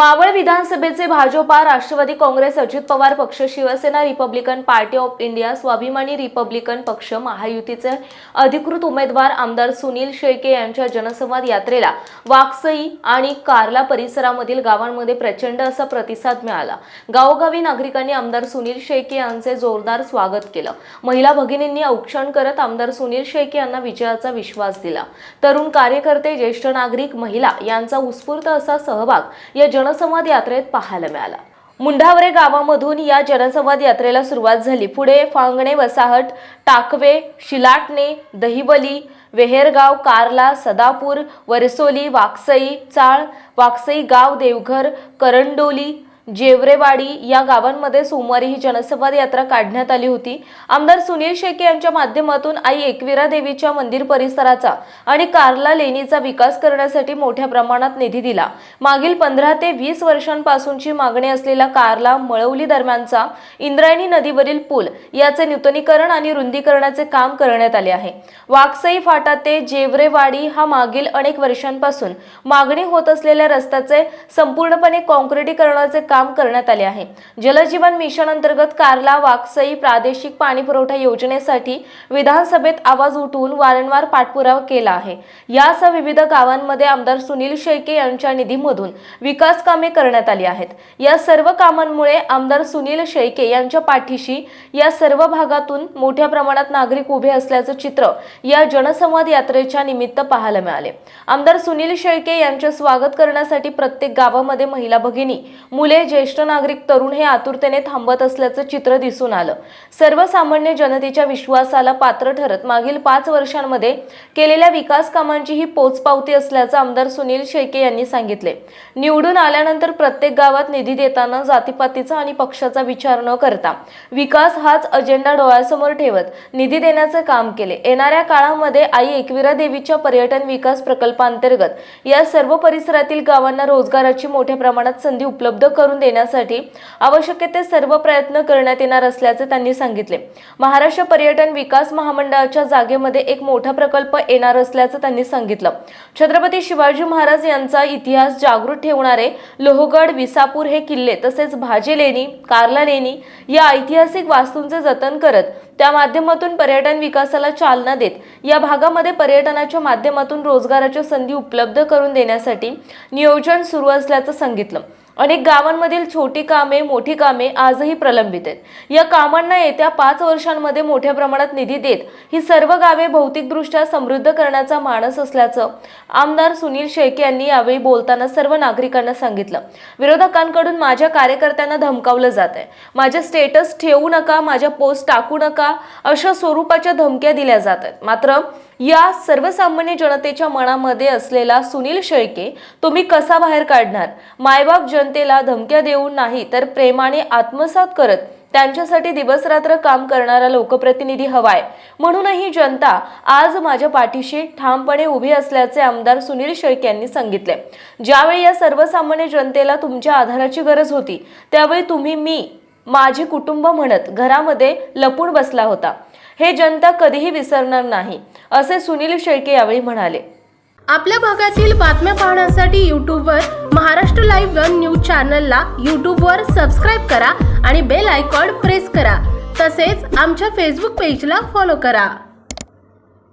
मावळ विधानसभेचे भाजपा राष्ट्रवादी काँग्रेस अजित पवार पक्ष Shiv Sena Republican party of India स्वाभिमानी रिपब्लिकन पक्ष महायुतीचे अधिकृत उमेदवार आमदार सुनील शेळके यांच्या जनसंवाद यात्रेला वाकसई आणि कार्ला परिसरामधील गावांमध्ये प्रचंड असा प्रतिसाद मिळाला. गावोगावी नागरिकांनी आमदार सुनील शेळके यांचे जोरदार स्वागत केलं. महिला भगिनींनी औक्षण करत आमदार सुनील शेळके यांना विजयाचा विश्वास दिला. तरुण कार्यकर्ते ज्येष्ठ नागरिक महिला यांचा उत्स्फूर्त असा सहभाग या जनसंवाद यात्रेत पाहायला मिळाला. मुंढावरे गावामधून या जनसंवाद यात्रेला सुरुवात झाली. पुढे फांगणे वसाहत टाकवे शिलाटणे दहिवली वेहेरगाव कार्ला सदापूर वरसोली वाकसई चाळ वाकसई गाव देवघर करंडोली जेवरेवाडी या गावांमध्ये सोमवारी ही जनसंवाद यात्रा काढण्यात आली होती. आमदार सुनील शेके यांच्या माध्यमातून आई एकविरा देवीच्या मंदिर परिसराचा आणि कार्ला लेणीचा विकास करण्यासाठी मोठ्या प्रमाणात निधी दिला. मागील पंधरा ते वीस वर्षांपासूनची मागणी असलेला कार्ला मळवली दरम्यानचा इंद्रायणी नदीवरील पूल याचे नूतनीकरण आणि रुंदीकरणाचे काम करण्यात आले आहे. वाकसई फाटा ते जेवरेवाडी हा मागील अनेक वर्षांपासून मागणी होत असलेल्या रस्त्याचे संपूर्णपणे कॉन्क्रिटीकरणाचे काम काम करण्यात आले आहे. जलजीवन मिशन अंतर्गत कारला वाकसई प्रादेशिक पाणी पुरवठा योजनेसाठी विधानसभेत आवाज उठवून वारंवार पाठपुरावा केला आहे. यासह विविध गावांमध्ये आमदार सुनील शेळके यांच्या निधीमधून विकास कामे करण्यात आली आहेत. या सर्व कामांमुळे आमदार सुनील शेळके यांच्या पाठीशी या सर्व भागातून मोठ्या प्रमाणात नागरिक उभे असल्याचं चित्र या जनसंवाद यात्रेच्या निमित्त पाहायला मिळाले. आमदार सुनील शेळके यांचे स्वागत करण्यासाठी प्रत्येक गावामध्ये महिला भगिनी मुले ज्येष्ठ नागरिक तरुण हे आतुरतेने थांबत असल्याचं चित्र दिसून आलं. सर्वसामान्य जनतेच्या विश्वासाला पात्र ठरत मागील पाच वर्षांमध्ये केलेल्या विकास कामांची ही पोचपावती असल्याचं आमदार सुनील शेळके यांनी सांगितले. निवडून आल्यानंतर प्रत्येक गावात निधी देताना जातीपातीचा आणि पक्षाचा विचार न करता विकास हाच अजेंडा डोळ्यासमोर ठेवत निधी देण्याचे काम केले. येणाऱ्या काळामध्ये आई एकविरा देवीच्या पर्यटन विकास प्रकल्पांतर्गत या सर्व परिसरातील गावांना रोजगाराची मोठ्या प्रमाणात संधी उपलब्ध करून करून देण्यासाठी आवश्यक ते सर्व प्रयत्न करण्यात येणार असल्याचे त्यांनी सांगितले. महाराष्ट्र पर्यटन विकास महामंडळाच्या जागेमध्ये एक मोठा प्रकल्प येणार असल्याचं त्यांनी सांगितलं. छत्रपती शिवाजी महाराज यांचा इतिहास जागृत ठेवणारे लोहगड विसापूर हे किल्ले तसेच भाजे लेणी कार्ला लेणी या ऐतिहासिक वास्तूंचे जतन करत त्या माध्यमातून पर्यटन विकासाला चालना देत या भागामध्ये पर्यटनाच्या माध्यमातून रोजगाराच्या संधी उपलब्ध करून देण्यासाठी नियोजन सुरू असल्याचं सांगितलं. अनेक गावांमधील छोटी कामे मोठी कामे आजही प्रलंबित आहेत. या कामांना येत्या पाच वर्षांमध्ये मोठ्या प्रमाणात निधी देत ही सर्व गावे भौतिकदृष्ट्या समृद्ध करण्याचा मानस असल्याचं आमदार सुनील शेळके यांनी यावेळी बोलताना सर्व नागरिकांना सांगितलं. विरोधकांकडून माझ्या कार्यकर्त्यांना धमकावलं जात आहे. माझे स्टेटस ठेवू नका माझ्या पोस्ट टाकू नका अशा स्वरूपाच्या धमक्या दिल्या जात आहेत. मात्र या सर्वसामान्य जनतेच्या मनामध्ये असलेला सुनील शेळके तुम्ही कसा बाहेर काढणार? मायबाप जनतेला धमक्या देऊन नाही तर प्रेमाने आत्मसात करत त्यांच्यासाठी दिवसरात्र काम करणारा लोकप्रतिनिधी हवाय. म्हणूनही जनता आज माझ्या पाठीशी ठामपणे उभी असल्याचे आमदार सुनील शेळके यांनी सांगितले. ज्यावेळी या सर्वसामान्य जनतेला तुमच्या आधाराची गरज होती त्यावेळी तुम्ही मी माझे कुटुंब म्हणत घरामध्ये लपून बसला होता. हे जनता कधीही विसरणार नाही असे सुनील शेळके यावेळी म्हणाले. आपल्या भागातील बातम्या पाहण्यासाठी यूट्यूबवर महाराष्ट्र लाईव्ह वन न्यूज चॅनलला यूट्यूबवर सबस्क्राईब करा आणि बेल आयकॉन प्रेस करा. तसेच आमच्या फेसबुक पेजला फॉलो करा.